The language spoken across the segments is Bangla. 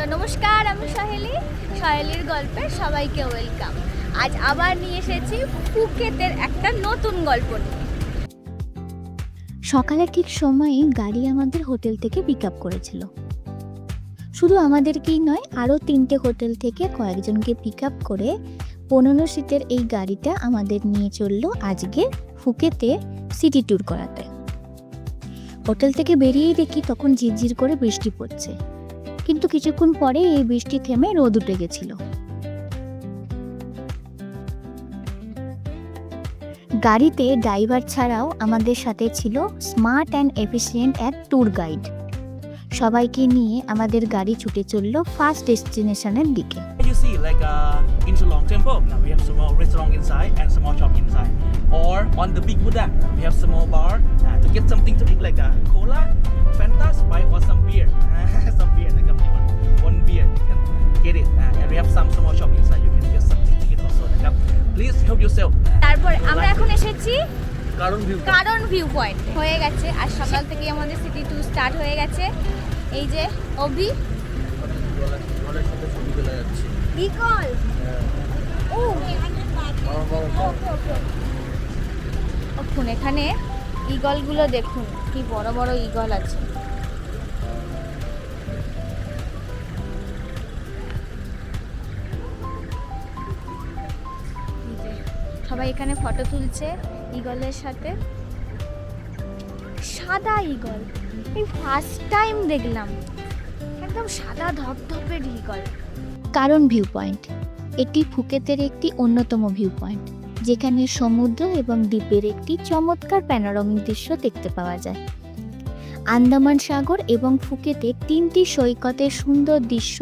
তো নমস্কার, আমি সহেলি। সহেলির গল্পে সবাইকে ওয়েলকাম। আজ আবার নিয়ে এসেছি ফুকেতের একটা নতুন গল্প নিয়ে। সকালে ঠিক সময়েই গাড়ি আমাদের হোটেল থেকে পিক আপ করেছিল। শুধু আমাদেরকেই নয়, আরও তিনটে হোটেল থেকে কয়েকজনকে পিক আপ করে পনেরো সিটের এই গাড়িটা আমাদের নিয়ে চলল আজকে ফুকেতে সিটি ট্যুর করাতে। হোটেল থেকে বেরিয়েই দেখি তখন ঝিরঝির করে বৃষ্টি পড়ছে। কিন্তু কিছুক্ষণ পরে এই বৃষ্টি থেমে রোদ উঠে গেছিল। গাড়িতে ড্রাইভার ছাড়াও আমাদের সাথে ছিল স্মার্ট অ্যান্ড এফিসিয়েন্ট এক ট্যুর গাইড। সবাইকে নিয়ে আমাদের গাড়ি ছুটে চলল ফার্স্ট ডেস্টিনেশনের দিকে। Get it. Uh, and we have some small shop inside, you can get something to eat also. Uh, please help yourself. তারপর আমরা এখন এসেছি Karun view. Karon view point হয়ে গেছে আর সকাল থেকে আমাদের সিটি ট্যুর স্টার্ট হয়ে গেছে এই যে অভি ইগল ও দেখুন এখানে ইগলগুলো দেখুন কি বড় বড় ইগল আছে সবাই এখানে ফটো তুলছে ইগলের সাথে। সাদা ইগল এই ফার্স্ট টাইম দেখলাম। একদম সাদা ধপধপের ইগল কারণ ভিউ পয়েন্ট এটি ফুকেতের একটি অন্যতম ভিউ পয়েন্ট যেখানে সমুদ্র এবং দ্বীপের একটি চমৎকার প্যানোরামিক দৃশ্য দেখতে পাওয়া যায়। আন্দামান সাগর এবং ফুকেতে তিনটি সৈকতের সুন্দর দৃশ্য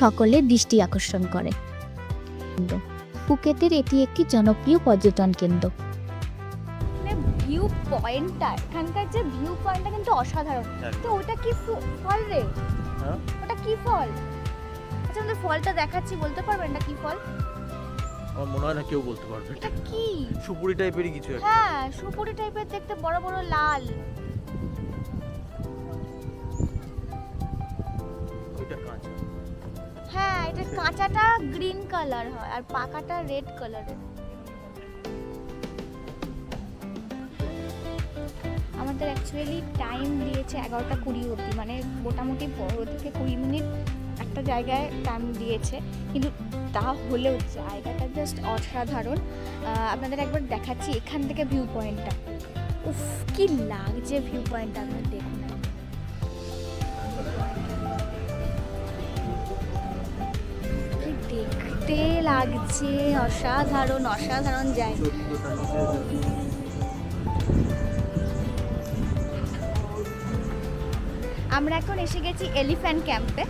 সকলের দৃষ্টি আকর্ষণ করে। ফুকেতের এটি একটি জনপ্রিয় পর্যটন কেন্দ্র। মানে ভিউ পয়েন্টটা এখানকার যে ভিউ পয়েন্টটা কিন্তু অসাধারণ। তো ওটা কি ফল রে? হ্যাঁ? ওটা কি ফল? আচ্ছা আমাদের ফলটা দেখাচ্ছি বলতে পারবেন না কি ফল? আমার মনে হয় না কেউ বলতে পারবে। এটা কি? সুপুরি টাইপেরই কিছু হ্যাঁ সুপুরি টাইপের দেখতে বড় বড় লাল। হ্যাঁ এটা কাঁচাটা গ্রিন কালার হয় আর পাকাটা রেড কালারের আমাদের অ্যাকচুয়ালি টাইম দিয়েছে এগারোটা কুড়ি অবধি মানে মোটামুটি পনেরো থেকে কুড়ি মিনিট একটা জায়গায় টাইম দিয়েছে। কিন্তু তা হলেও জায়গাটা জাস্ট অসাধারণ। আপনাদের একবার দেখাচ্ছি এখান থেকে ভিউ পয়েন্টটা উফ কি লাগছে ভিউ পয়েন্টটা আপনার লাগছে, অসাধারণ অসাধারণ জায়গা। আমরা এখন এসে গেছি এলিফ্যান্ট ক্যাম্পে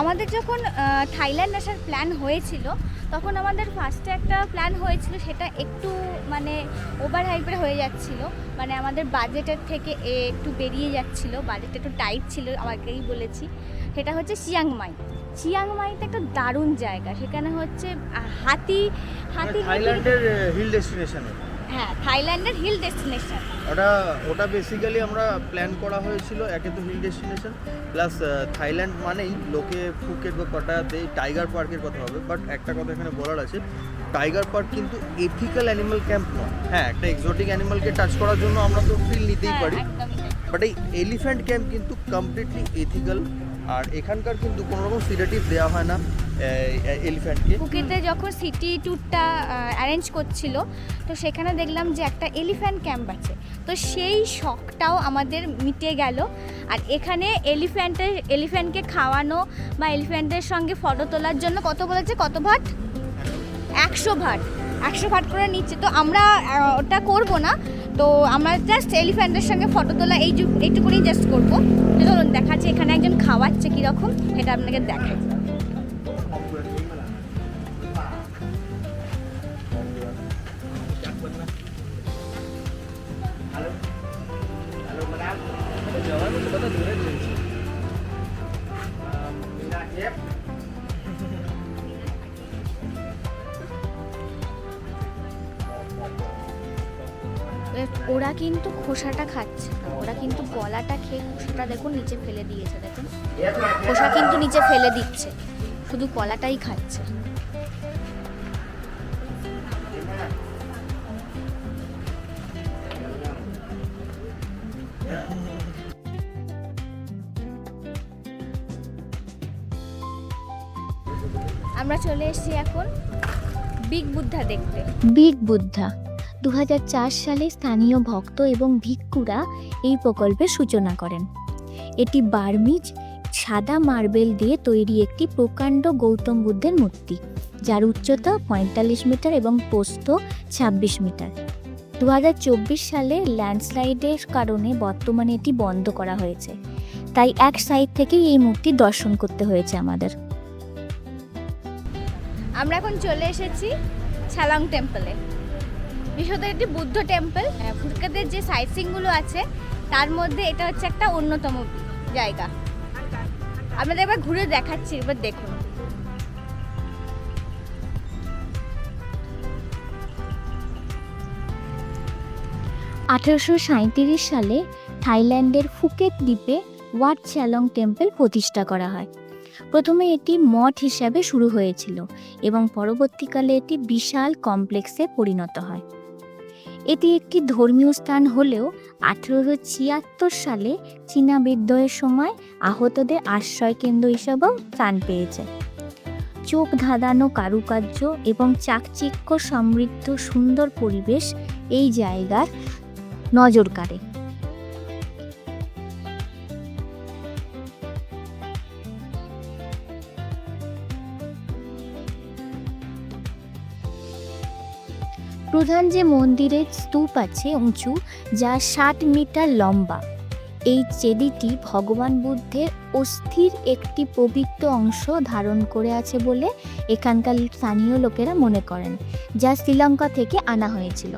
আমাদের যখন থাইল্যান্ড আসার প্ল্যান হয়েছিল, তখন আমাদের ফার্স্টে একটা প্ল্যান হয়েছিল, সেটা একটু মানে ওভার হাইপের হয়ে যাচ্ছিল। মানে আমাদের বাজেটের থেকে একটু বেরিয়ে যাচ্ছিল বাজেট একটু টাইট ছিল, আমাকেই বলেছি। সেটা হচ্ছে চিয়াংমাই চিয়াংমাইতে একটা দারুণ জায়গা। সেখানে হচ্ছে হাতি হাতি থাইল্যান্ডের হিল ডেস্টিনেশনে হ্যাঁ থাইল্যান্ডের হিল ডেস্টিনেশন ওটা ওটা বেসিক্যালি আমরা প্ল্যান করা হয়েছিল একে তো হিল ডেস্টিনেশন প্লাস থাইল্যান্ড মানেই লোকে ফুকেট বা পাটায়াতে টাইগার পার্কের কথা হবে বাট একটা কথা এখানে বলার আছে টাইগার পার্ক কিন্তু এথিক্যাল অ্যানিমাল ক্যাম্প নয়। হ্যাঁ একটা এক্সোটিক অ্যানিমালকে টাচ করার জন্য আমরা তো ফিল নিতেই হ্যাঁ পারি বাট এই এলিফ্যান্ট ক্যাম্প কিন্তু কমপ্লিটলি এথিক্যাল আর এখানকার কিন্তু কোনো রকম সিডেটিভ দেওয়া হয় না এলিফ্যান্টকে ফুকেতে যখন সিটি ট্যুরটা অ্যারেঞ্জ করছিল তো সেখানে দেখলাম যে একটা এলিফ্যান্ট ক্যাম্প আছে। তো সেই শখটাও আমাদের মিটে গেল। আর এখানে এলিফ্যান্টের এলিফ্যান্টকে খাওয়ানো বা এলিফ্যান্টের সঙ্গে ফটো তোলার জন্য কত বলেছে? কত ভাট? একশো ভাট। একশো ভাট করে নিচ্ছে। তো আমরা ওটা করব না। তো আমার জাস্ট এলিফ্যান্টের সঙ্গে ফটো তোলা এই এইটুকুনি জাস্ট করব। চলুন, দেখাচ্ছি এখানে একজন খাওয়াচ্ছে কীরকম এটা আপনাকে দেখাই। ওরা কিন্তু খোসাটা খাচ্ছে না। ওরা কিন্তু গলাটা খেয়ে খোসাটা দেখুন নিচে ফেলে দিয়েছে, দেখুন। খোসা কিন্তু নিচে ফেলে দিচ্ছে, শুধু কলাটাই খাচ্ছে। আমরা চলে এসেছি এখন বিগ বুদ্ধা দেখতে। বিগ বুদ্ধা। দু হাজার চার সালে স্থানীয় ভক্ত এবং ভিক্ষুরা এই প্রকল্পের সূচনা করেন। এটি বার্মিজ সাদা মার্বেল দিয়ে তৈরি একটি প্রকাণ্ড গৌতম বুদ্ধের মূর্তি, যার উচ্চতা পঁয়তাল্লিশ মিটার এবং প্রস্থ ছাব্বিশ মিটার। দু হাজার চব্বিশ সালে ল্যান্ডস্লাইডের কারণে বর্তমানে এটি বন্ধ করা হয়েছে। তাই এক সাইড থেকেই এই মূর্তি দর্শন করতে হয়েছে আমাদের। আমরা এখন চলে এসেছি ছালাং টেম্পলে। বিশেষত একটি বুদ্ধ টেম্পল ফুরকাদের যে সাইট সিনগুলো আছে, তার মধ্যে এটা হচ্ছে একটা অন্যতম জায়গা। আপনাদের এবার ঘুরে দেখাচ্ছি এবার দেখুন। আঠারোশো সাঁইত্রিশ সালে থাইল্যান্ডের ফুকেট দ্বীপে ওয়াট চ্যালং টেম্পল প্রতিষ্ঠা করা হয়। প্রথমে এটি মঠ হিসাবে শুরু হয়েছিল এবং পরবর্তীকালে এটি বিশাল কমপ্লেক্সে পরিণত হয়। এটি একটি ধর্মীয় স্থান হলেও আঠেরোশো ছিয়াত্তর সালে চীনা বিদ্রোহের সময় আহতদের আশ্রয় কেন্দ্র হিসাবেও স্থান পেয়েছে। চোখ ধাঁধানো কারুকার্য এবং চাকচিক্য সমৃদ্ধ সুন্দর পরিবেশ এই জায়গার নজর কাড়ে। প্রধান যে মন্দিরের স্তূপ আছে উঁচু, যা ষাট মিটার লম্বা। এই চেদিটি ভগবান বুদ্ধের অস্থির একটি পবিত্র অংশ ধারণ করে আছে বলে এখানকার স্থানীয় লোকেরা মনে করেন, যা শ্রীলঙ্কা থেকে আনা হয়েছিল।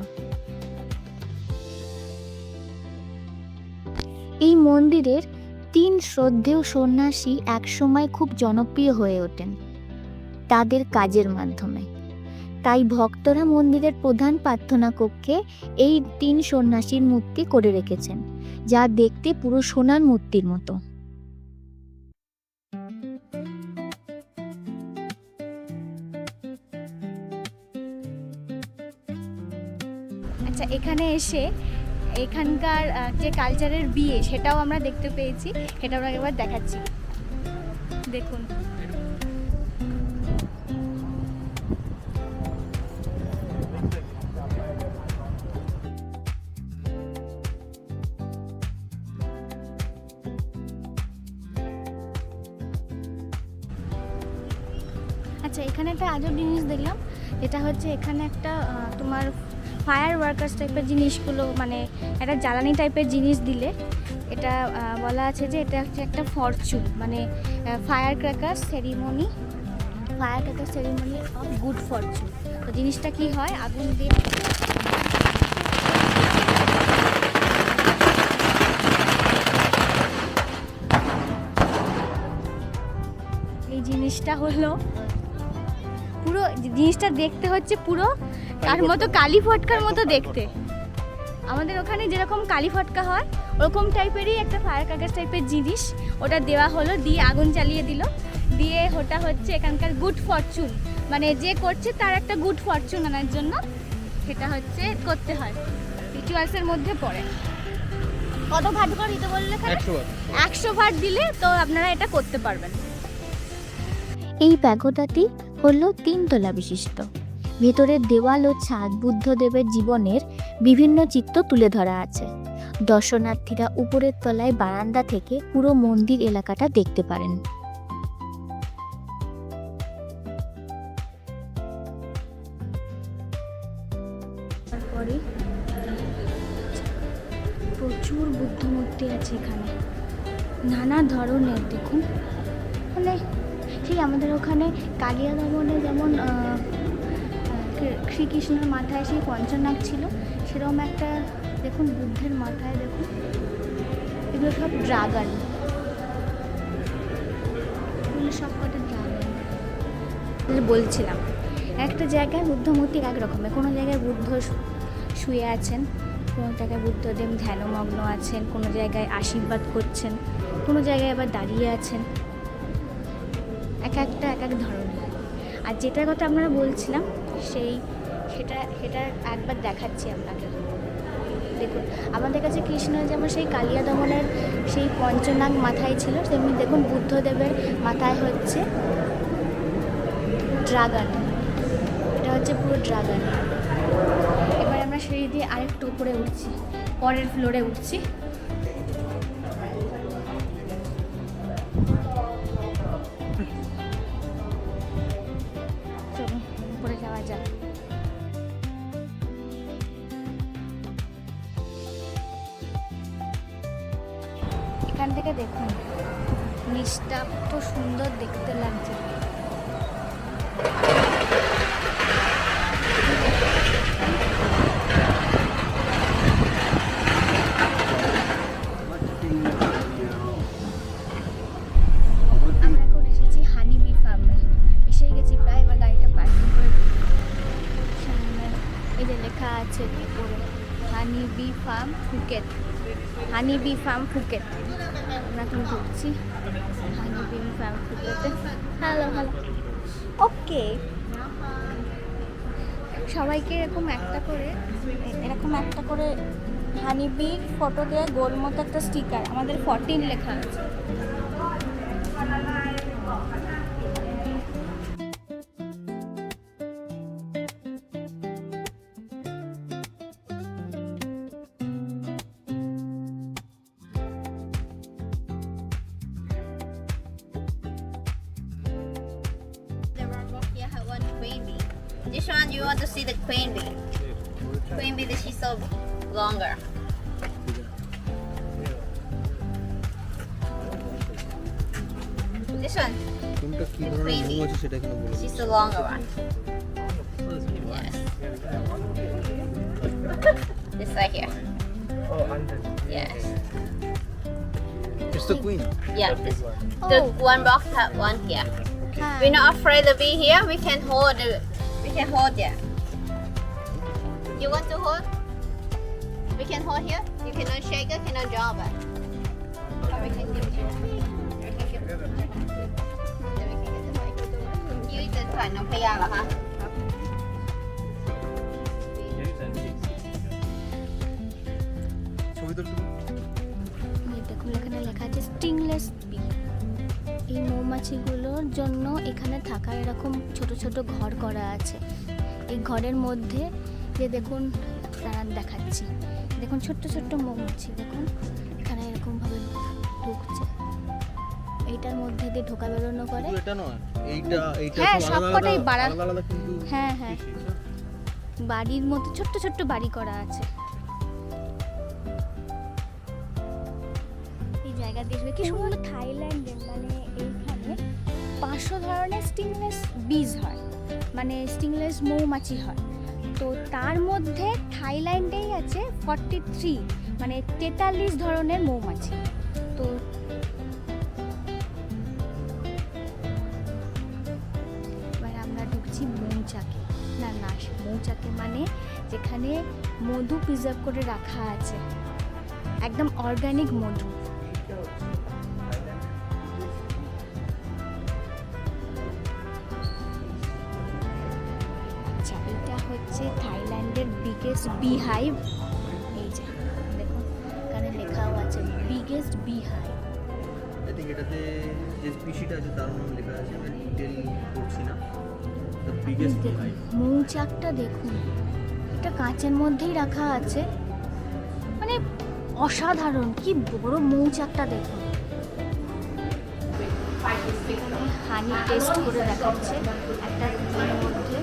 এই মন্দিরের তিন শ্রদ্ধেয় সন্ন্যাসী একসময় খুব জনপ্রিয় হয়ে ওঠেন, তাদের কাজের মাধ্যমে। তাই ভক্তরা মন্দিরের প্রধান প্রার্থনা কক্ষে এই তিন সন্ন্যাসীর মূর্তি করে রেখেছেন, যা দেখতে পুরো সোনার মূর্তির মতো। আচ্ছা এখানে এসে এখানকার যে কালচারের বিয়ে, সেটাও আমরা দেখতে পেয়েছি। সেটা আমরা এবার দেখাচ্ছি। দেখুন। আজব জিনিস দেখলাম এটা হচ্ছে এখানে একটা তোমার ফায়ার ওয়ার্কার্স টাইপের জিনিসগুলো মানে একটা জ্বালানি টাইপের জিনিস দিলে, এটা বলা আছে যে এটা হচ্ছে একটা ফরচুন মানে fire cracker ceremony fire cracker ceremony of good fortune তো জিনিসটা কি হয়? আগুন দিয়ে এই জিনিসটা হলো পুরো জিনিসটা দেখতে হচ্ছে পুরো তার মতো কালী ফটকার মতো দেখতে। আমাদের ওখানে যেরকম কালী ফটকা হয় ওরকম টাইপেরই একটা ফায়ার ক্র্যাকার টাইপের জিনিস। ওটা দেওয়া হলো দিয়ে আগুন জ্বালিয়ে দিল। দিয়ে ওটা হচ্ছে এখানকার গুড ফরচুন মানে যে করছে তার একটা গুড ফরচুন আনার জন্য সেটা হচ্ছে করতে হয়। রিচুয়ালসের মধ্যে পড়ে। কত ভাট করে দিতে বললে একশো একশো ভাট দিলে তো আপনারা এটা করতে পারবেন। এই প্যাগোডাটি হলো তিনতলা বিশিষ্ট। ভেতরের দেওয়াল ও ছাদ বুদ্ধদেবের জীবনের বিভিন্ন চিত্র তুলে ধরা আছে। দর্শনার্থীরা উপরের তলায় বারান্দা থেকে পুরো মন্দির এলাকাটা দেখতে পারেন। প্রচুর বুদ্ধ মূর্তি আছে এখানে। নানা ধরনের, দেখুন। মানে ঠিক আমাদের ওখানে কালিয়া দমনে যেমন শ্রীকৃষ্ণের মাথায় সেই পঞ্চনাগ ছিল সেরকম একটা দেখুন বুদ্ধের মাথায় দেখুন, এগুলো সব ড্রাগন। এগুলো সব কটা ড্রাগন। বলছিলাম, একটা জায়গায় বুদ্ধ মূর্তি এক রকমের, কোনো জায়গায় বুদ্ধ শুয়ে আছেন, কোনো জায়গায় বুদ্ধদেব ধ্যানমগ্ন আছেন, কোনো জায়গায় আশীর্বাদ করছেন, কোনো জায়গায় আবার দাঁড়িয়ে আছেন। এক একটা, এক এক ধরনের। আর যেটার কথা আপনারা বলছিলাম, সেই, সেটা সেটা একবার দেখাচ্ছি আপনাকে। দেখুন, আমাদের কাছে কৃষ্ণ যেমন সেই কালিয়া দমনের সেই পঞ্চনাগ মাথায় ছিল, তেমনি দেখুন বুদ্ধদেবের মাথায় হচ্ছে ড্রাগন। এটা হচ্ছে পুরো ড্রাগন। এবার আমরা সিঁড়ি দিয়ে আরেকটু উপরে উঠছি, পরের ফ্লোরে উঠছি। ফুকেট আমরা এখন ঘুরছি হ্যালো হ্যালো ওকে। সবাইকে এরকম একটা করে এরকম একটা করে হানিবির ফটো দিয়ে গোল মতো একটা স্টিকার আমাদের ফর্টিন লেখা আছে। This one you want to see the queen bee. Queen bee, she's so longer. This one, কোনটা কি ধরনের Queen bee. মৌমাছি সেটা কিন্তু বলে she's the longer one. Yes. This right here. Yes. It's the queen Yeah. This, the Oh. one box have one here. হ্যাঁ We're not afraid to be here. We can hold. it. can hold there. You want to hold? We can hold here. You cannot shake it, cannot drop it. We can give it to you. Then we can get this way. You just এখানে থাকার এরকম ছোট ছোট ঘর করা আছে। এই ঘরের মধ্যে যে দেখুন দাঁড়ান দেখাচ্ছি। দেখুন ছোট্ট ছোট্ট মৌমাছি দেখুন। এখানে এরকমভাবে ঢুকছে। এইটার মধ্যে দিয়ে ঢোকা বেরোনো করে। এটা নয় এইটা এইটা হ্যাঁ, সবকটাই বাড়া- হ্যাঁ হ্যাঁ। বাড়ির মতো ছোট্ট ছোট্ট বাড়ি করা আছে। পাঁচশো ধরনের স্টিংলেস বীজ হয় মানে স্টিংলেস মৌমাছি হয়। তো তার মধ্যে থাইল্যান্ডেই আছে ফর্টি থ্রি মানে তেতাল্লিশ ধরনের মৌমাছি। তো এবার আমরা ঢুকছি মৌচাকে। না না, মৌচাকে মানে যেখানে মধু প্রিজার্ভ করে রাখা আছে। একদম অর্গানিক মধু। বিগেস্ট বি হাইভ এই যে দেখুন এখানে লেখাও আছে biggest bee hive I think এটাতে যে স্পিসিটা আছে তার নাম লেখা আছে আমি ডিটেল করছি না। দ্য বিগেস্ট দেখুন মৌচাকটা দেখুন এটা কাঁচের মধ্যেই রাখা আছে। মানে অসাধারণ কি বড় মৌচাকটা দেখুন। হানি টেস্ট করে দেখাচ্ছে। একটা মধ্যে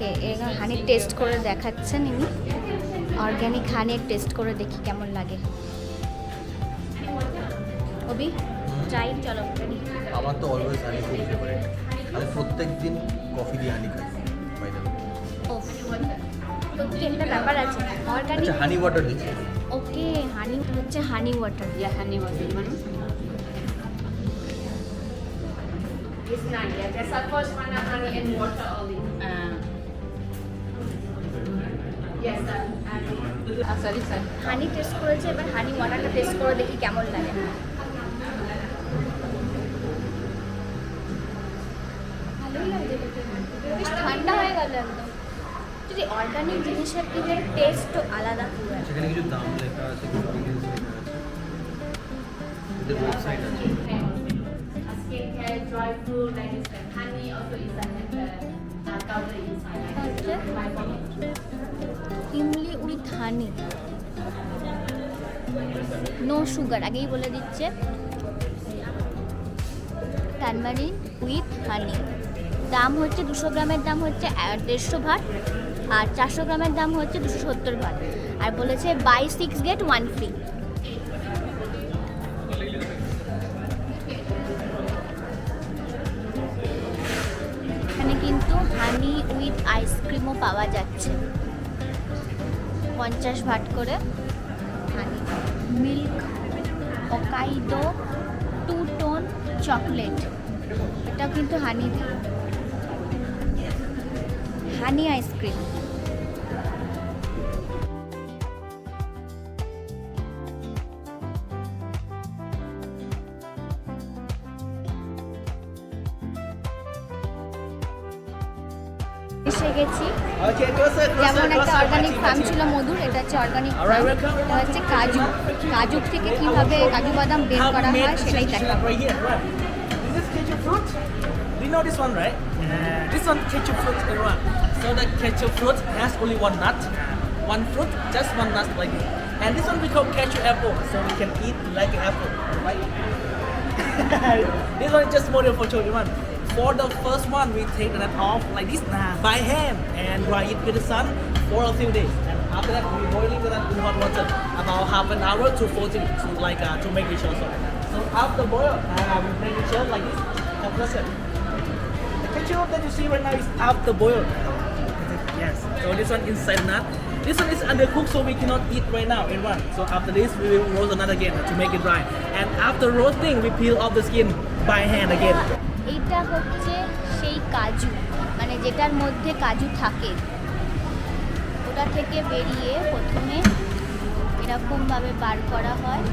ওকে এখানে হানি টেস্ট করে দেখাচ্ছেন ইনি। অর্গ্যানিক হানি টেস্ট করে দেখি কেমন লাগে। অবি ট্রাই চলো। আমার তো অলওয়েজ হানি খুব ফেভারিট আমি প্রত্যেক দিন কফি দিয়ে হানি খাই বাই দ্য একটা ব্যাপার আছে। অর্গানিক আচ্ছা হানি ওয়াটার দিচ্ছি। ওকে হানি হচ্ছে honey water yeah honey water মানে? Nine. Yeah, that's our first one, honey and water only. Honey taste করেছে এবার হানি ওয়াটারটা টেস্ট করে দেখি কেমন লাগে। ঠান্ডা হয়ে গেল একদম। যদি অর্গানিক জিনিসের কিন্তু টেস্টও আলাদা। পুরো সেখানে কিছু দাম লেখা আছে কিছু লেখা আছে। এদের ওয়েবসাইট আছে। A skincare, dry fruit, like this, like honey ইমলি উইথ হানি নো সুগার আগেই বলে দিচ্ছে। টারমারিন উইথ হানি দাম হচ্ছে দুশো গ্রামের দাম হচ্ছে দেড়শো ভাট আর চারশো গ্রামের দাম হচ্ছে দুশো সত্তর ভাট আর বলেছে buy six get one free with আইসক্রিমও পাওয়া যাচ্ছে। পঞ্চাশ ভাট করে milk Hokkaido two tone chocolate. এটাও কিন্তু হানি দিই হানি আইসক্রিম এসে গেছি Okay, closer, যেমন closer, একটা closer. Organic Mati, farm Mati. ছিল মধুর এটা হচ্ছে অর্গানিক Alright, ফার্ম welcome. এটা হচ্ছে কাজু কাজু থেকে কিভাবে কাজু বাদাম বের How করা we made হয় this সেটাই dish দেখাবো right here, right? This is cashew fruit. Do you know this one, right? This one cashew fruit, everyone. So the cashew fruit has only one nut, one fruit, just one nut like this. And this one we call cashew apple, so we can eat like an apple, right? this one is just model for show everyone. For the first one, we take the nut off like this by hand and dry it with the sun for a few days. And after that, we boiling the nut in hot water about half an hour to 14 to like uh, to make it also. So after boil, uh, we make it shell like this. Have listen. The ketchup that you see right now is after boil. Yes. So this one inside nut. This one is undercooked, so we cannot eat right now. Everyone. So after this, we will roast another again to make it dry. And after roasting, we peel off the skin by hand again. এইটা হচ্ছে সেই কাজু মানে যেটার মধ্যে কাজু থাকে। ওটা থেকে বেরিয়ে প্রথমে এরকমভাবে বার করা হয়।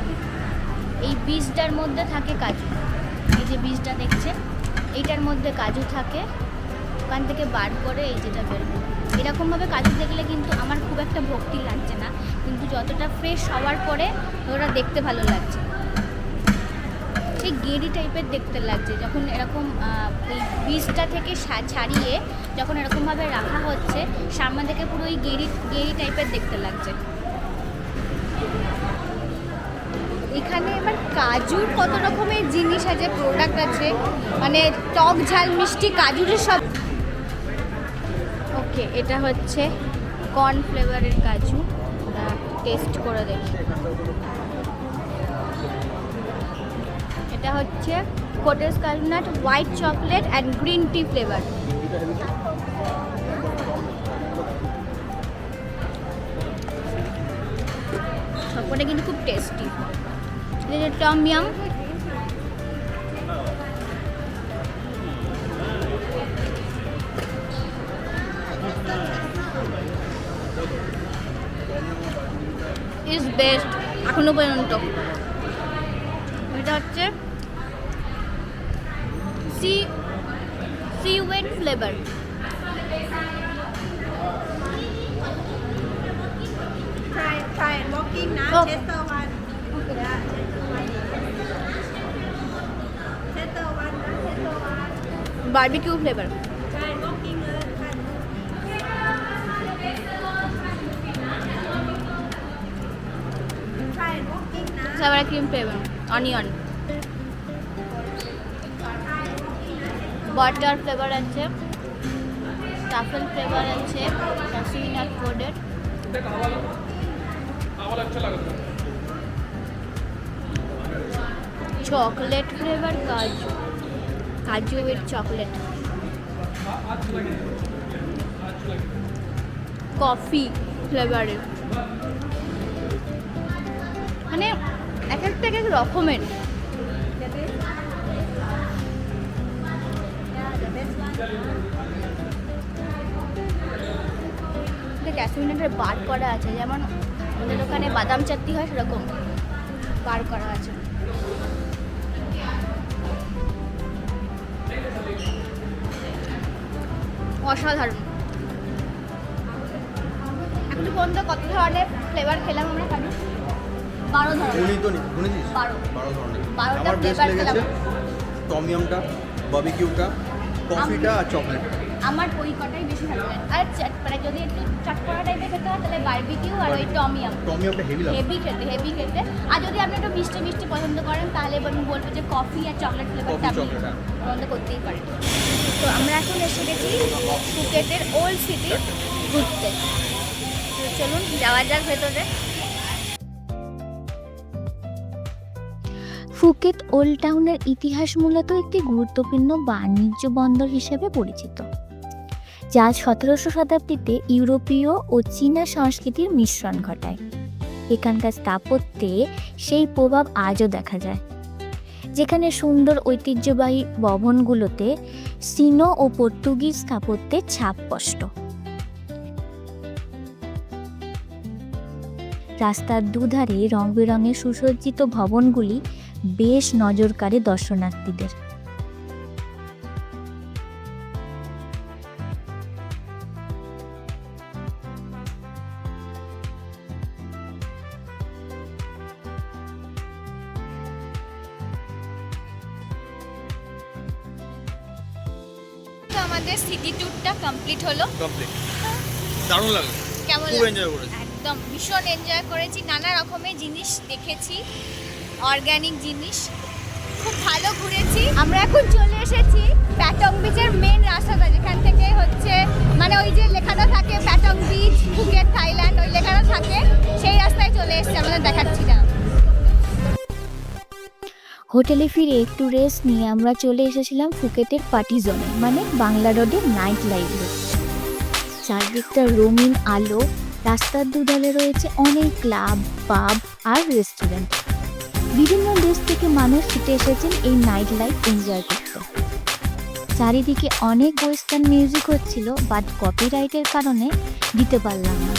এই বীজটার মধ্যে থাকে কাজু। এই যে বীজটা দেখছেন, এইটার মধ্যে কাজু থাকে। ওখান থেকে বার করে এই যেটা বের হয়। এরকমভাবে কাজু দেখলে কিন্তু আমার খুব একটা ভক্তি লাগছে না, কিন্তু যতটা ফ্রেশ হওয়ার পরে ওটা দেখতে ভালো লাগছে। সেই গেরি টাইপের দেখতে লাগছে। যখন এরকম এই বীজটা থেকে ছাড়িয়ে যখন এরকমভাবে রাখা হচ্ছে, সামনে থেকে পুরো ওই গেরি গেরি টাইপের দেখতে লাগছে। এখানে এবার কাজুর কত রকমের জিনিস আছে প্রোডাক্ট আছে মানে টক ঝাল, মিষ্টি, কাজুরের সব। ওকে এটা হচ্ছে কর্ন ফ্লেভারের কাজু। টেস্ট করে দেখি। এটা হচ্ছে কোটেস কালনাট white chocolate and green tea flavour সবকটা কিন্তু খুব টেস্টি এটা টম ইজ বেস্ট এখনও পর্যন্ত। এটা হচ্ছে C C wait flavour. Oh. Barbecue flavour uh. সাবারা cream flavour onion butter flavour আছে টাফেল ফ্লেভার আছে সুইনাট কোডেড চকলেট ফ্লেভার কাজু কাজু উইথ চকলেট কফি ফ্লেভারের মানে এক একটা এক এক রকমের। ক্যাশমিনাটা বার করা আছে যেমন আমাদের ওখানে বাদাম চাটনি হয় সেরকম বার করা আছে। অসাধারণ। একটু পর্যন্ত কত ধরনের ফ্লেভার খেলাম আমরা খালি বারো ধরনের। বারো। বারো ধরনের। বারোটা ফ্লেভার খেলাম। টমিয়ামটা বাবিকিউটা কফিটা আর চকলেটটা আমার ওই কটাই বেশি ভালো লাগে। আর মানে যদি একটু চটপটা টাইপের খেতে হয় তাহলে বারবিকিউ আর ওই টমিয়াম। টমিয়ামটা হেভি লাগে। হেভি খেতে হেভি খেতে। আর যদি আপনি একটু মিষ্টি মিষ্টি পছন্দ করেন তাহলে আমি বলব যে কফি আর চকলেট ফ্লেভারটা আপনি। পছন্দ করতেই পারেন। তো আমরা এখন এসে গেছি ফুকেটের ওল্ড সিটি ঘুরতে। চলুন যাওয়া যাক ভেতরে। ফুকেট ওল্ড টাউনের ইতিহাস মূলত একটি গুরুত্বপূর্ণ বাণিজ্য বন্দর হিসেবে পরিচিত, যা সতেরোশো শতাব্দীতে ইউরোপীয় ও চীনা সংস্কৃতির মিশ্রণ ঘটায়। এখানকার স্থাপত্যে সেই প্রভাব আজও দেখা যায়, যেখানে সুন্দর ঐতিহ্যবাহী ভবনগুলোতে চীনো ও পর্তুগিজ স্থাপত্যের ছাপ স্পষ্ট। রাস্তার দুধারে রং বেরঙের সুসজ্জিত ভবনগুলি বেশ নজর কাড়ে দর্শনার্থীদের। আমাদের সিটি ট্যুরটা কমপ্লিট হলো। কমপ্লিট দারুণ লাগল। কেমন খুব এনজয় করেছি। একদম ভীষণ এনজয় করেছি। নানা রকমের জিনিস দেখেছি। অর্গানিক জিনিস। খুব ভালো ঘুরেছি। আমরা এখন চলে এসেছি প্যাটং বিচের মেন রাস্তাটা, যেখান থেকে হচ্ছে মানে ওই যে লেখাটা থাকে, প্যাটং বিচ ফুকেট থাইল্যান্ড, ওই লেখাটা থাকে। সেই রাস্তায় চলে এসেছি, আমাদের দেখাচ্ছি না। হোটেলে ফিরে একটু রেস্ট নিয়ে আমরা চলে এসেছিলাম ফুকেটের পার্টি জোনে মানে বাংলা রোডের নাইট লাইফ চারদিকটা রঙিন আলো, রাস্তার দুধারে রয়েছে অনেক ক্লাব পাব আর রেস্টুরেন্ট বিভিন্ন দেশ থেকে মানুষ ছুটে এসেছেন এই নাইট লাইফ এনজয় করতে। চারিদিকে অনেক ওয়েস্টার্ন মিউজিক হচ্ছিল বাট কপিরাইটের কারণে দিতে পারলাম না।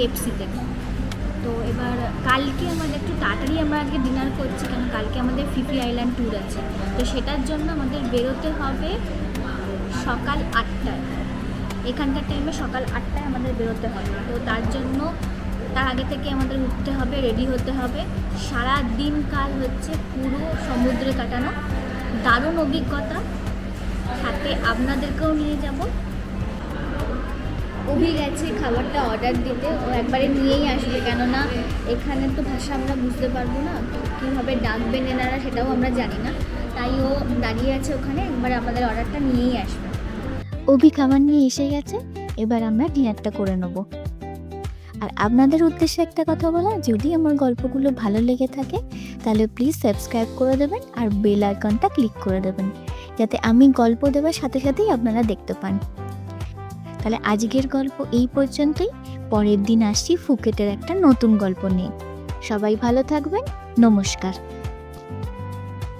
কেএফসিতে তো। এবার কালকে আমাদের একটু তাড়াতাড়ি আমরা আজকে ডিনার করছি, কারণ কালকে আমাদের ফিফি আইল্যান্ড ট্যুর আছে। তো সেটার জন্য আমাদের বেরোতে হবে সকাল আটটায়। এখানকার টাইমে সকাল আটটায় আমাদের বেরোতে হবে। তো তার জন্য তার আগে থেকে আমাদের উঠতে হবে রেডি হতে হবে। সারা দিন কাল হচ্ছে পুরো সমুদ্রে কাটানো। দারুণ অভিজ্ঞতা। সাথে আপনাদেরকেও নিয়ে যাব। অভি গেছে, খাবারটা অর্ডার দিতে। ও একবারে নিয়েই আসবে, কেননা এখানে তো ভাষা আমরা বুঝতে পারব না। কীভাবে ডাকবেন এনারা সেটাও আমরা জানি না। তাই ও দাঁড়িয়ে আছে ওখানে, একবার আমাদের অর্ডারটা নিয়েই আসবে। অভি খাবার নিয়ে এসে গেছে, এবার আমরা ডিনারটা করে নেব। আর আপনাদের উদ্দেশ্যে একটা কথা বলা যদি আমার গল্পগুলো ভালো লেগে থাকে, তাহলে প্লিজ সাবস্ক্রাইব করে দেবেন আর বেল আইকনটা ক্লিক করে দেবেন। যাতে আমি গল্প দেওয়ার সাথে সাথেই আপনারা দেখতে পান। তাহলে আজকের গল্প এই পর্যন্তই। পরের দিন আসছি ফুকেটের একটা নতুন গল্প নিয়ে। সবাই ভালো থাকবেন। নমস্কার।